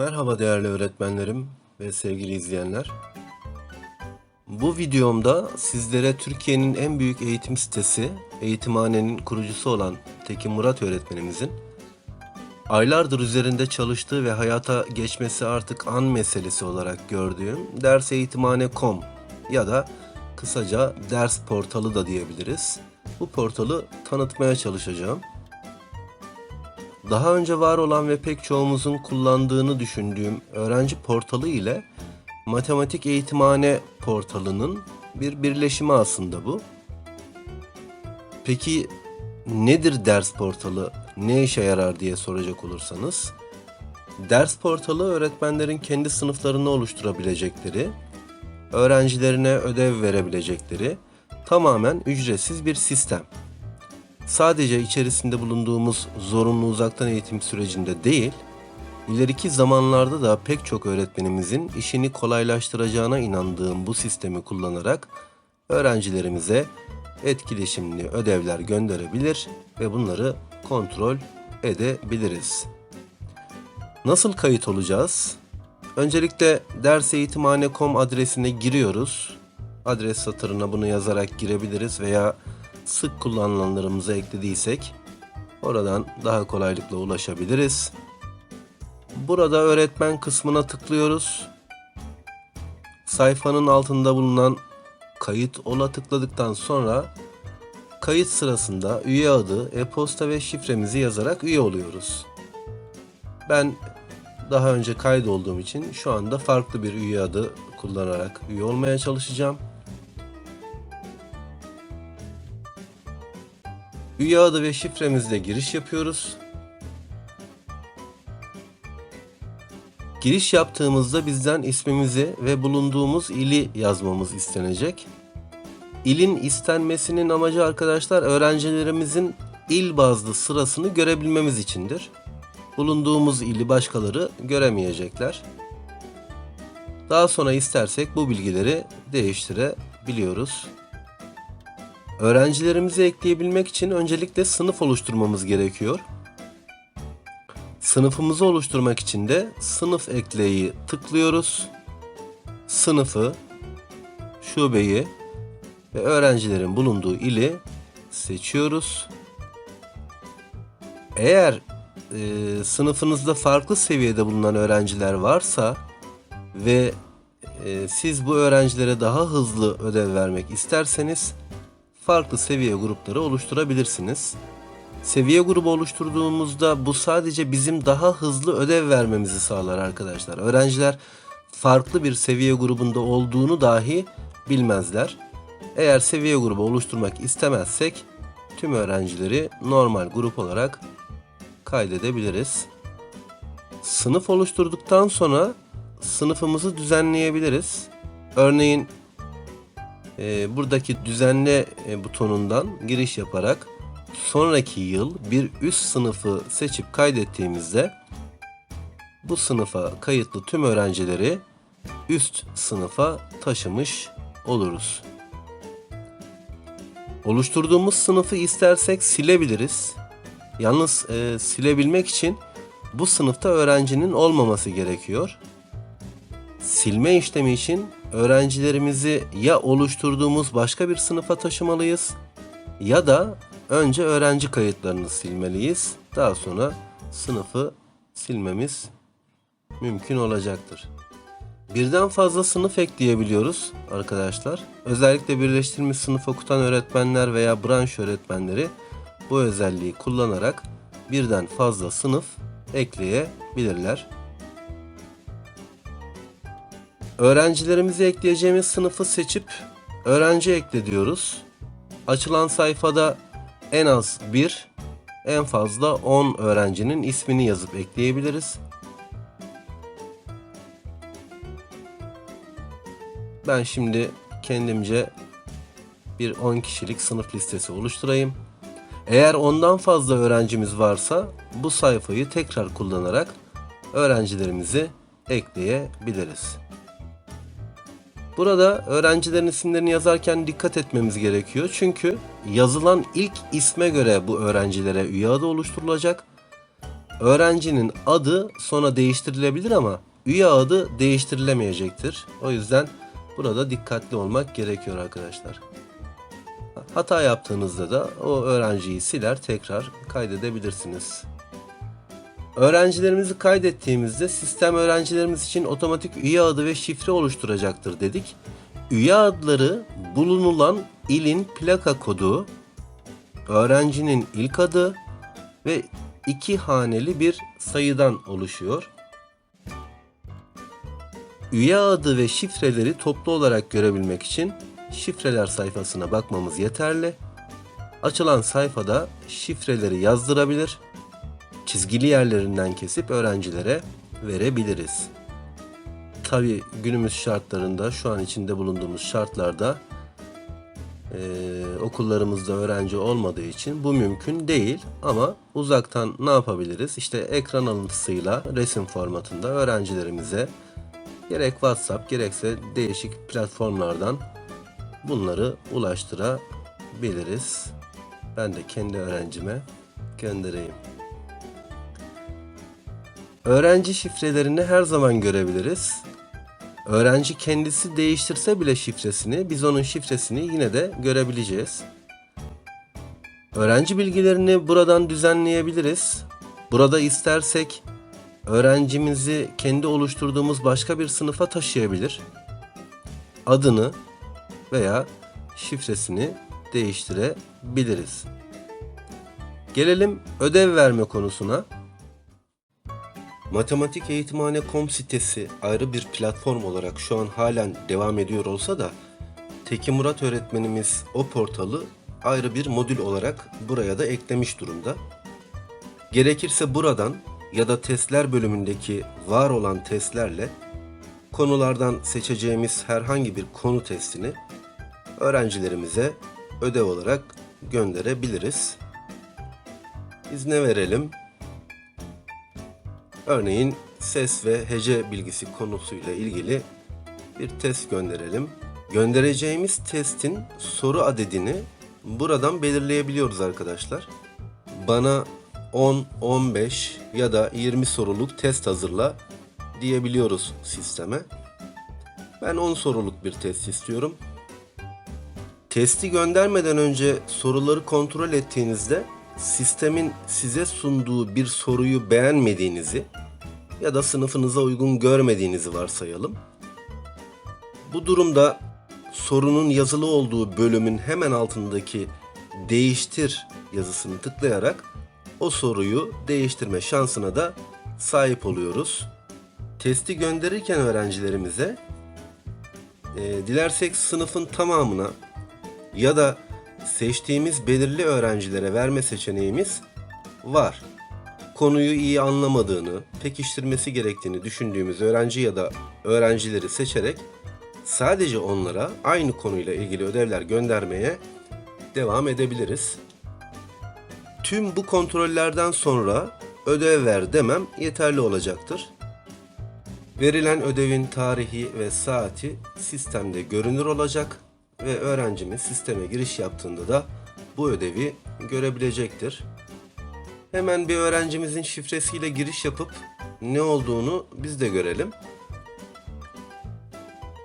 Merhaba değerli öğretmenlerim ve sevgili izleyenler. Bu videomda sizlere Türkiye'nin en büyük eğitim sitesi Eğitimhane'nin kurucusu olan Tekin Murat öğretmenimizin aylardır üzerinde çalıştığı ve hayata geçmesi artık an meselesi olarak gördüğüm derseğitimhane.com ya da kısaca ders portalı da diyebiliriz. Bu portalı tanıtmaya çalışacağım. Daha önce var olan ve pek çoğumuzun kullandığını düşündüğüm öğrenci portalı ile matematik eğitimhane portalının bir birleşimi aslında bu. Peki nedir ders portalı, ne işe yarar diye soracak olursanız, ders portalı öğretmenlerin kendi sınıflarını oluşturabilecekleri, öğrencilerine ödev verebilecekleri tamamen ücretsiz bir sistem sadece içerisinde bulunduğumuz zorunlu uzaktan eğitim sürecinde değil, ileriki zamanlarda da pek çok öğretmenimizin işini kolaylaştıracağına inandığım bu sistemi kullanarak öğrencilerimize etkileşimli ödevler gönderebilir ve bunları kontrol edebiliriz. Nasıl kayıt olacağız? Öncelikle derseğitimhane.com adresine giriyoruz. Adres satırına bunu yazarak girebiliriz veya sık kullanılanlarımıza eklediysek oradan daha kolaylıkla ulaşabiliriz. Burada öğretmen kısmına tıklıyoruz. Sayfanın altında bulunan kayıt ola tıkladıktan sonra kayıt sırasında üye adı, e-posta ve şifremizi yazarak üye oluyoruz. Ben daha önce kaydolduğum için şu anda farklı bir üye adı kullanarak üye olmaya çalışacağım. Üye adı ve şifremizle giriş yapıyoruz. Giriş yaptığımızda bizden ismimizi ve bulunduğumuz ili yazmamız istenecek. İlin istenmesinin amacı arkadaşlar öğrencilerimizin il bazlı sırasını görebilmemiz içindir. Bulunduğumuz ili başkaları göremeyecekler. Daha sonra istersek bu bilgileri değiştirebiliyoruz. Öğrencilerimizi ekleyebilmek için öncelikle sınıf oluşturmamız gerekiyor. Sınıfımızı oluşturmak için de sınıf ekleyi tıklıyoruz. Sınıfı, şubeyi ve öğrencilerin bulunduğu ili seçiyoruz. Eğer e, sınıfınızda farklı seviyede bulunan öğrenciler varsa ve e, siz bu öğrencilere daha hızlı ödev vermek isterseniz farklı seviye grupları oluşturabilirsiniz. Seviye grubu oluşturduğumuzda bu sadece bizim daha hızlı ödev vermemizi sağlar arkadaşlar. Öğrenciler farklı bir seviye grubunda olduğunu dahi bilmezler. Eğer seviye grubu oluşturmak istemezsek tüm öğrencileri normal grup olarak kaydedebiliriz. Sınıf oluşturduktan sonra sınıfımızı düzenleyebiliriz. Örneğin e, buradaki düzenle e, butonundan giriş yaparak sonraki yıl bir üst sınıfı seçip kaydettiğimizde bu sınıfa kayıtlı tüm öğrencileri üst sınıfa taşımış oluruz. Oluşturduğumuz sınıfı istersek silebiliriz. Yalnız e, silebilmek için bu sınıfta öğrencinin olmaması gerekiyor. Silme işlemi için öğrencilerimizi ya oluşturduğumuz başka bir sınıfa taşımalıyız ya da önce öğrenci kayıtlarını silmeliyiz. Daha sonra sınıfı silmemiz mümkün olacaktır. Birden fazla sınıf ekleyebiliyoruz arkadaşlar. Özellikle birleştirilmiş sınıf okutan öğretmenler veya branş öğretmenleri bu özelliği kullanarak birden fazla sınıf ekleyebilirler. Öğrencilerimizi ekleyeceğimiz sınıfı seçip öğrenci ekle diyoruz. Açılan sayfada en az 1, en fazla 10 öğrencinin ismini yazıp ekleyebiliriz. Ben şimdi kendimce bir 10 kişilik sınıf listesi oluşturayım. Eğer ondan fazla öğrencimiz varsa bu sayfayı tekrar kullanarak öğrencilerimizi ekleyebiliriz. Burada öğrencilerin isimlerini yazarken dikkat etmemiz gerekiyor. Çünkü yazılan ilk isme göre bu öğrencilere üye adı oluşturulacak. öğrencinin adı sonra değiştirilebilir ama üye adı değiştirilemeyecektir. O yüzden burada dikkatli olmak gerekiyor arkadaşlar. Hata yaptığınızda da o öğrenciyi siler tekrar kaydedebilirsiniz. Öğrencilerimizi kaydettiğimizde sistem öğrencilerimiz için otomatik üye adı ve şifre oluşturacaktır dedik. Üye adları bulunulan ilin plaka kodu, öğrencinin ilk adı ve iki haneli bir sayıdan oluşuyor. Üye adı ve şifreleri toplu olarak görebilmek için şifreler sayfasına bakmamız yeterli. Açılan sayfada şifreleri yazdırabilir, çizgili yerlerinden kesip öğrencilere verebiliriz. Tabi günümüz şartlarında, şu an içinde bulunduğumuz şartlarda eee, okullarımızda öğrenci olmadığı için bu mümkün değil. Ama uzaktan ne yapabiliriz? İşte ekran alıntısıyla resim formatında öğrencilerimize gerek WhatsApp gerekse değişik platformlardan bunları ulaştırabiliriz. Ben de kendi öğrencime göndereyim. Öğrenci şifrelerini her zaman görebiliriz. Öğrenci kendisi değiştirse bile şifresini, biz onun şifresini yine de görebileceğiz. Öğrenci bilgilerini buradan düzenleyebiliriz. Burada istersek öğrencimizi kendi oluşturduğumuz başka bir sınıfa taşıyabilir. Adını veya şifresini değiştirebiliriz. Gelelim ödev verme konusuna. Matematik Eğitimhane.com sitesi ayrı bir platform olarak şu an halen devam ediyor olsa da Tekin Murat öğretmenimiz o portalı ayrı bir modül olarak buraya da eklemiş durumda. Gerekirse buradan ya da testler bölümündeki var olan testlerle konulardan seçeceğimiz herhangi bir konu testini öğrencilerimize ödev olarak gönderebiliriz. Biz ne verelim? Örneğin ses ve hece bilgisi konusuyla ilgili bir test gönderelim. Göndereceğimiz testin soru adedini buradan belirleyebiliyoruz arkadaşlar. Bana 10, 15 ya da 20 soruluk test hazırla diyebiliyoruz sisteme. Ben 10 soruluk bir test istiyorum. Testi göndermeden önce soruları kontrol ettiğinizde sistemin size sunduğu bir soruyu beğenmediğinizi ya da sınıfınıza uygun görmediğinizi varsayalım. Bu durumda sorunun yazılı olduğu bölümün hemen altındaki değiştir yazısını tıklayarak o soruyu değiştirme şansına da sahip oluyoruz. Testi gönderirken öğrencilerimize e, dilersek sınıfın tamamına ya da seçtiğimiz belirli öğrencilere verme seçeneğimiz var. Konuyu iyi anlamadığını, pekiştirmesi gerektiğini düşündüğümüz öğrenci ya da öğrencileri seçerek sadece onlara aynı konuyla ilgili ödevler göndermeye devam edebiliriz. Tüm bu kontrollerden sonra ödev ver demem yeterli olacaktır. Verilen ödevin tarihi ve saati sistemde görünür olacak ve öğrencimiz sisteme giriş yaptığında da bu ödevi görebilecektir. Hemen bir öğrencimizin şifresiyle giriş yapıp ne olduğunu biz de görelim.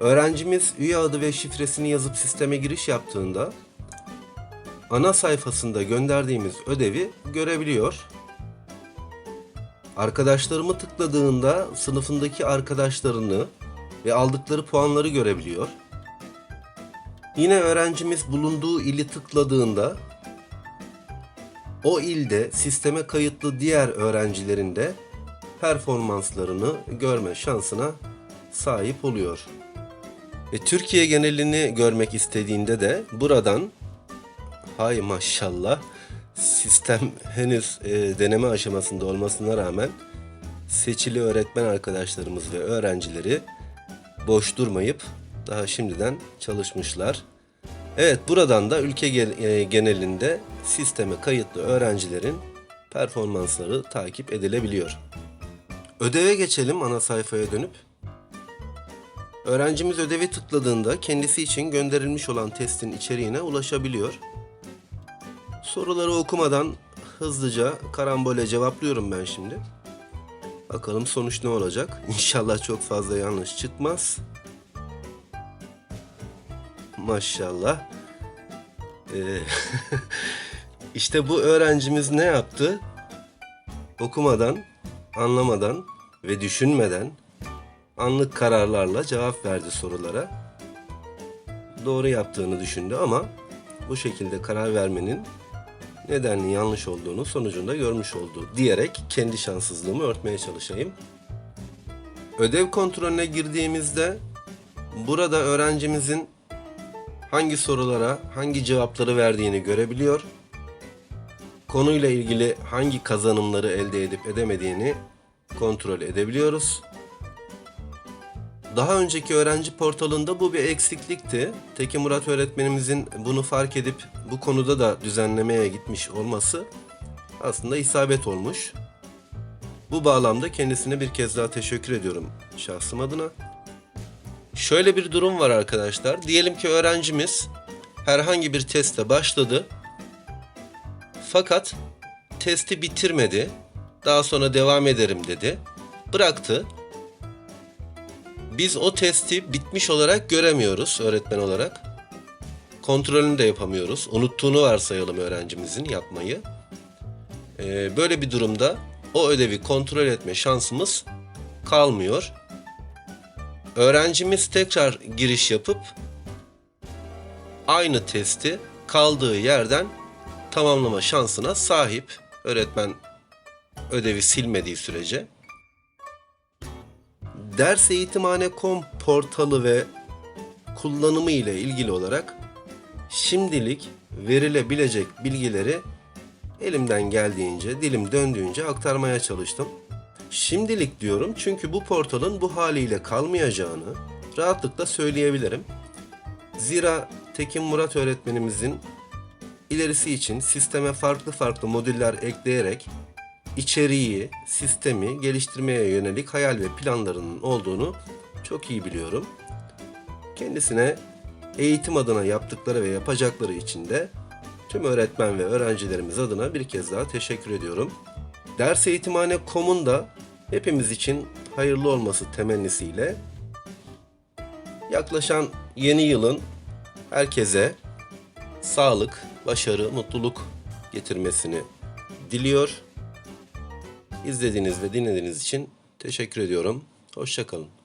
Öğrencimiz üye adı ve şifresini yazıp sisteme giriş yaptığında ana sayfasında gönderdiğimiz ödevi görebiliyor. Arkadaşlarımı tıkladığında sınıfındaki arkadaşlarını ve aldıkları puanları görebiliyor. Yine öğrencimiz bulunduğu ili tıkladığında o ilde sisteme kayıtlı diğer öğrencilerin de performanslarını görme şansına sahip oluyor. E, Türkiye genelini görmek istediğinde de buradan hay maşallah sistem henüz e, deneme aşamasında olmasına rağmen seçili öğretmen arkadaşlarımız ve öğrencileri boş durmayıp daha şimdiden çalışmışlar. Evet buradan da ülke e, genelinde sisteme kayıtlı öğrencilerin performansları takip edilebiliyor. Ödeve geçelim ana sayfaya dönüp. Öğrencimiz ödevi tıkladığında kendisi için gönderilmiş olan testin içeriğine ulaşabiliyor. Soruları okumadan hızlıca karambole cevaplıyorum ben şimdi. Bakalım sonuç ne olacak? İnşallah çok fazla yanlış çıkmaz. Maşallah. Ee, işte bu öğrencimiz ne yaptı? Okumadan, anlamadan ve düşünmeden anlık kararlarla cevap verdi sorulara. Doğru yaptığını düşündü ama bu şekilde karar vermenin nedenli yanlış olduğunu sonucunda görmüş oldu diyerek kendi şanssızlığımı örtmeye çalışayım. Ödev kontrolüne girdiğimizde burada öğrencimizin hangi sorulara hangi cevapları verdiğini görebiliyor. Konuyla ilgili hangi kazanımları elde edip edemediğini kontrol edebiliyoruz. Daha önceki öğrenci portalında bu bir eksiklikti. Tekin Murat öğretmenimizin bunu fark edip bu konuda da düzenlemeye gitmiş olması aslında isabet olmuş. Bu bağlamda kendisine bir kez daha teşekkür ediyorum şahsım adına. Şöyle bir durum var arkadaşlar. Diyelim ki öğrencimiz herhangi bir teste başladı. Fakat testi bitirmedi. Daha sonra devam ederim dedi. Bıraktı. Biz o testi bitmiş olarak göremiyoruz öğretmen olarak. Kontrolünü de yapamıyoruz. Unuttuğunu varsayalım öğrencimizin yapmayı. Ee, böyle bir durumda o ödevi kontrol etme şansımız kalmıyor. Öğrencimiz tekrar giriş yapıp aynı testi kaldığı yerden tamamlama şansına sahip. Öğretmen ödevi silmediği sürece. Derseğitimhane.com portalı ve kullanımı ile ilgili olarak şimdilik verilebilecek bilgileri elimden geldiğince, dilim döndüğünce aktarmaya çalıştım. Şimdilik diyorum çünkü bu portalın bu haliyle kalmayacağını rahatlıkla söyleyebilirim. Zira Tekin Murat öğretmenimizin ilerisi için sisteme farklı farklı modüller ekleyerek içeriği, sistemi geliştirmeye yönelik hayal ve planlarının olduğunu çok iyi biliyorum. Kendisine eğitim adına yaptıkları ve yapacakları için de tüm öğretmen ve öğrencilerimiz adına bir kez daha teşekkür ediyorum. Derseğitimhane.com'un da hepimiz için hayırlı olması temennisiyle yaklaşan yeni yılın herkese sağlık, başarı, mutluluk getirmesini diliyor. İzlediğiniz ve dinlediğiniz için teşekkür ediyorum. Hoşçakalın.